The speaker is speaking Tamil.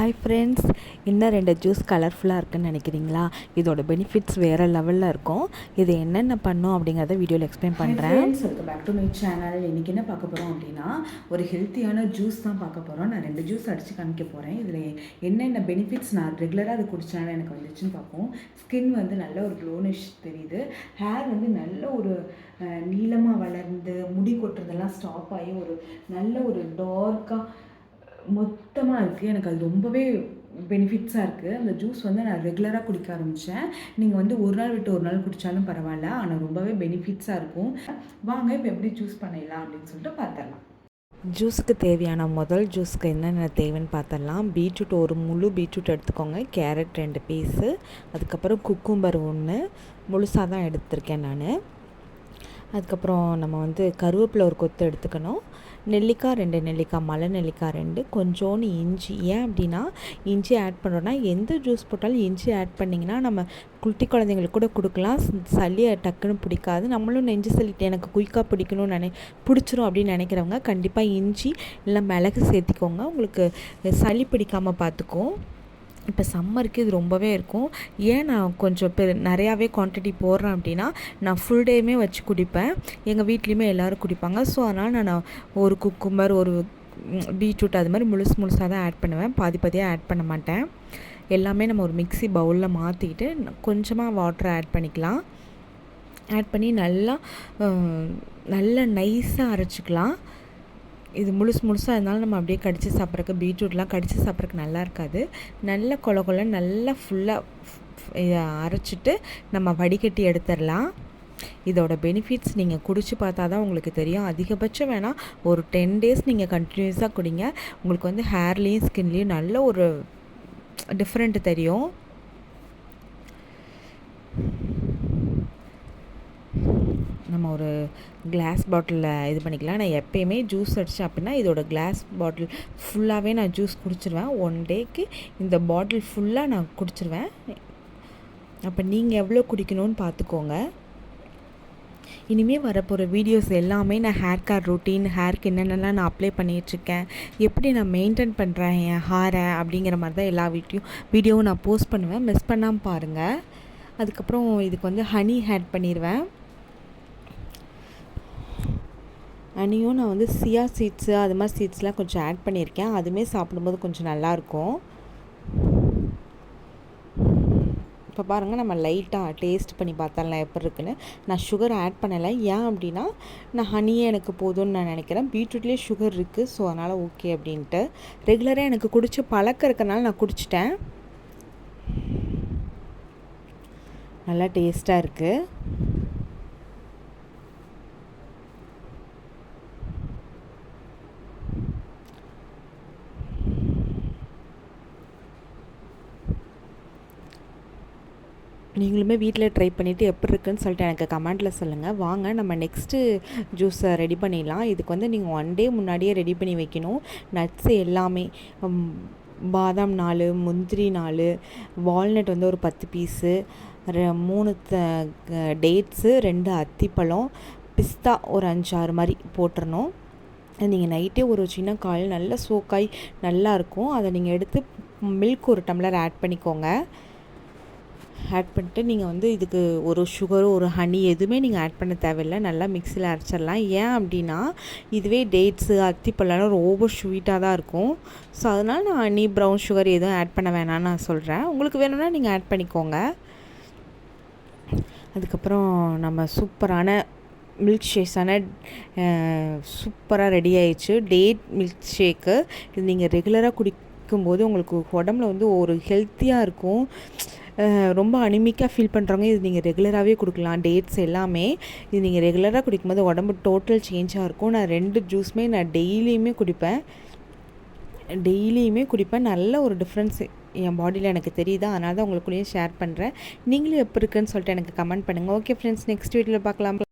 ஹாய் ஃப்ரெண்ட்ஸ் இன்னும் ரெண்டு ஜூஸ் கலர்ஃபுல்லாக இருக்குன்னு நினைக்கிறீங்களா? இதோட பெனிஃபிட்ஸ் வேறு லெவலில் இருக்கும். இது என்னென்ன பண்ணும் அப்படிங்கிறத வீடியோவில் எக்ஸ்பிளைன் பண்ணுறேன் friends welcome back to my channel இன்றைக்கி என்ன பார்க்க போகிறோம் அப்படின்னா ஒரு ஹெல்த்தியான ஜூஸ் தான் பார்க்க போகிறோம் நான் ரெண்டு ஜூஸ் அடித்து காமிக்க போகிறேன் இதில் என்னென்ன பெனிஃபிட்ஸ் நான் ரெகுலராக அது குடிச்சனால எனக்கு வந்துச்சுன்னு பார்ப்போம். ஸ்கின் வந்து நல்ல ஒரு க்ளோனிஷ் தெரியுது. ஹேர் வந்து நல்ல ஒரு நீளமாக வளர்ந்து முடி கொட்டுறதெல்லாம் ஸ்டாப் ஆகி ஒரு நல்ல ஒரு டார்க்காக மொத்தமாக இருக்குது எனக்கு அது ரொம்பவே பெனிஃபிட்ஸாக இருக்குது அந்த ஜூஸ் வந்து நான் ரெகுலராக குடிக்க ஆரம்பித்தேன் நீங்கள் வந்து ஒரு நாள் விட்டு ஒரு நாள் குடித்தாலும் பரவாயில்ல. ஆனால் ரொம்பவே பெனிஃபிட்ஸாக இருக்கும். வாங்க இப்போ எப்படி ஜூஸ் பண்ணிடலாம் அப்படின்னு சொல்லிட்டு பார்த்துடலாம் ஜூஸுக்கு தேவையான முதல் ஜூஸ்க்கு என்னென்ன தேவைன்னு பார்த்துடலாம் பீட்ரூட் ஒரு முழு பீட்ரூட் எடுத்துக்கோங்க. கேரட் ரெண்டு பீஸு. அதுக்கப்புறம் குக்கும்பர் ஒன்று முழுசாக தான் எடுத்திருக்கேன் நான். அதுக்கப்புறம் நம்ம வந்து கருவேப்பிலை ஒரு கொத்து எடுத்துக்கணும். நெல்லிக்காய் ரெண்டு நெல்லிக்காய் மலை நெல்லிக்காய் ரெண்டு. கொஞ்சோண்டு இஞ்சி. ஏன் அப்படின்னா இஞ்சி ஆட் பண்ணுறோன்னா எந்த ஜூஸ் போட்டாலும் இஞ்சி ஆட் பண்ணிங்கன்னா நம்ம குட்டி குழந்தைங்களுக்கு கூட கொடுக்கலாம். சளி டக்குன்னு பிடிக்காது. நம்மளும் நெஞ்சு சளி எனக்கு குயிக்காக பிடிக்கணும்னு நினை பிடிச்சிரும் அப்படின்னு நினைக்கிறவங்க கண்டிப்பாக இஞ்சி இல்லை மிளகு சேர்த்திக்கோங்க. உங்களுக்கு சளி பிடிக்காமல் பார்த்துக்கும் இப்போ சம்மருக்கு இது ரொம்பவே இருக்கும். ஏன் நான் கொஞ்சம் பெரு நிறையாவே குவான்டிட்டி போடுறேன் அப்படின்னா நான் ஃபுல் டேயுமே வச்சு குடிப்பேன். எங்கள் வீட்லேயுமே எல்லோரும் குடிப்பாங்க. ஸோ அதனால் நான் ஒரு குக்கும்பர் ஒரு பீட்ரூட் அது மாதிரி முழுசு முழுசாக தான் ஆட் பண்ணுவேன். பாதி பாதியாக ஆட் பண்ண மாட்டேன். எல்லாமே நம்ம ஒரு மிக்சி பவுலில் மாற்றிக்கிட்டு கொஞ்சமாக வாட்டரை ஆட் பண்ணிக்கலாம். ஆட் பண்ணி நல்லா நல்லா நைஸாக அரைச்சிக்கலாம். இது முழுசு முழுசாக இருந்தாலும் நம்ம அப்படியே கடித்து சாப்பிட்றக்கு பீட்ரூட்லாம் கடித்து சாப்பிட்றக்கு நல்லா இருக்காது. நல்ல கொல கொல நல்லா ஃபுல்லாக அரைச்சிட்டு நம்ம வடிகட்டி எடுத்துடலாம். இதோட பெனிஃபிட்ஸ் நீங்கள் குடிச்சு பார்த்தா தான் உங்களுக்கு தெரியும். அதிகபட்சம் வேணால் ஒரு டென் டேஸ் நீங்கள் கண்டினியூஸாக குடிங்க. உங்களுக்கு வந்து ஹேர்லேயும் ஸ்கின்லேயும் நல்ல ஒரு டிஃப்ரெண்ட்டு தெரியும். நம்ம ஒரு கிளாஸ் பாட்டிலில் இது பண்ணிக்கலாம். நான் எப்போயுமே ஜூஸ் அடித்தேன் அப்படின்னா இதோட கிளாஸ் பாட்டில் ஃபுல்லாகவே நான் ஜூஸ் குடிச்சிருவேன். ஒன் டேக்கு இந்த பாட்டில் ஃபுல்லாக நான் குடிச்சிருவேன். அப்போ நீங்கள் எவ்வளோ குடிக்கணும்னு பார்த்துக்கோங்க இனிமேல் வரப்போகிற வீடியோஸ் எல்லாமே நான் ஹேர் கேர் ரொட்டீன் ஹேர்க்கு என்னென்னலாம் நான் அப்ளை பண்ணிகிட்ருக்கேன் எப்படி நான் மெயின்டைன் பண்ணுறேன் என் ஹேரை அப்படிங்கிற மாதிரி தான் எல்லா வீட்டையும் வீடியோவும் நான் போஸ்ட் பண்ணுவேன். மிஸ் பண்ணாமல் பாருங்கள் அதுக்கப்புறம் இதுக்கு வந்து ஹனி ஆட் பண்ணிடுவேன் அனியும் நான் வந்து சியா சீட்ஸு அது மாதிரி சீட்ஸ்லாம் கொஞ்சம் ஆட் பண்ணியிருக்கேன். அதுவுமே சாப்பிடும்போது கொஞ்சம் நல்லாயிருக்கும். இப்போ பாருங்கள் நம்ம லைட்டாக டேஸ்ட் பண்ணி பார்த்தாலாம் எப்படி இருக்குன்னு. நான் சுகர் ஆட் பண்ணலை. ஏன் அப்படின்னா நான் ஹனியே எனக்கு போதும்னு நான் நினைக்கிறேன். பீட்ரூட்லேயே சுகர் இருக்குது ஸோ அதனால் ஓகே அப்படின்ட்டு. ரெகுலராக எனக்கு குடிச்சு பழக்கம் இருக்கனால நான் குடிச்சிட்டேன். நல்லா டேஸ்ட்டாக இருக்குது நீங்களுமே வீட்டில் ட்ரை பண்ணிவிட்டு எப்படி இருக்குன்னு சொல்லிட்டு எனக்கு கமெண்ட்டில் சொல்லுங்கள் வாங்க நம்ம நெக்ஸ்ட்டு ஜூஸை ரெடி பண்ணிடலாம். இதுக்கு வந்து நீங்கள் ஒன் டே முன்னாடியே ரெடி பண்ணி வைக்கணும். நட்ஸு எல்லாமே பாதாம் நாலு முந்திரி நாலு வால்நட் வந்து ஒரு பத்து பீஸு மூணு டேட்ஸு ரெண்டு அத்திப்பழம் பிஸ்தா ஒரு அஞ்சாறு மாதிரி போட்டுறணும். நீங்கள் நைட்டே ஒரு சின்ன கால் நல்லா சோக்காய் நல்லாயிருக்கும் அதை நீங்கள் எடுத்து மில்க் ஒரு டம்ளர் ஆட் பண்ணிக்கோங்க. ஆட் பண்ணிட்டு நீங்கள் வந்து இதுக்கு ஒரு சுகரோ ஒரு ஹனி எதுவுமே நீங்கள் ஆட் பண்ண தேவையில்லை. நல்லா மிக்சியில் அரைச்சிடலாம். ஏன் அப்படின்னா இதுவே டேட்ஸு அத்திப்பழம் ஓவர் ஸ்வீட்டாக தான் இருக்கும். ஸோ அதனால் நான் ஹனி ப்ரௌன் சுகர் எதுவும் ஆட் பண்ண வேணாம்னு நான் சொல்கிறேன் உங்களுக்கு வேணும்னா நீங்கள் ஆட் பண்ணிக்கோங்க. அதுக்கப்புறம் நம்ம சூப்பரான மில்க் ஷேக்ஸான சூப்பராக ரெடி ஆயிடுச்சு. டேட் மில்க் ஷேக்கு இது நீங்கள் ரெகுலராக குடிக்கும்போது உங்களுக்கு உடம்புல வந்து ஒரு ஹெல்த்தியாக இருக்கும். ரொம்ப அனிமிக்காக ஃபீல் பண்ணுறவங்க இது நீங்கள் ரெகுலராகவே கொடுக்கலாம். டேட்ஸ் எல்லாமே இது நீங்கள் ரெகுலராக குடிக்கும்போது உடம்பு டோட்டல் சேஞ்சாக இருக்கும். நான் ரெண்டு ஜூஸுமே நான் டெய்லியுமே குடிப்பேன். டெய்லியுமே குடிப்பேன். நல்ல ஒரு டிஃப்ரென்ஸ் என் பாடியில் எனக்கு தெரியுது. அதனால தான் உங்களுக்குள்ளேயும் ஷேர் பண்ணுறேன் நீங்களும் எப்போ இருக்குன்னு சொல்லிட்டு எனக்கு கமெண்ட் பண்ணுங்கள் ஓகே ஃப்ரெண்ட்ஸ் நெக்ஸ்ட் வீடியோவில் பார்க்கலாம்.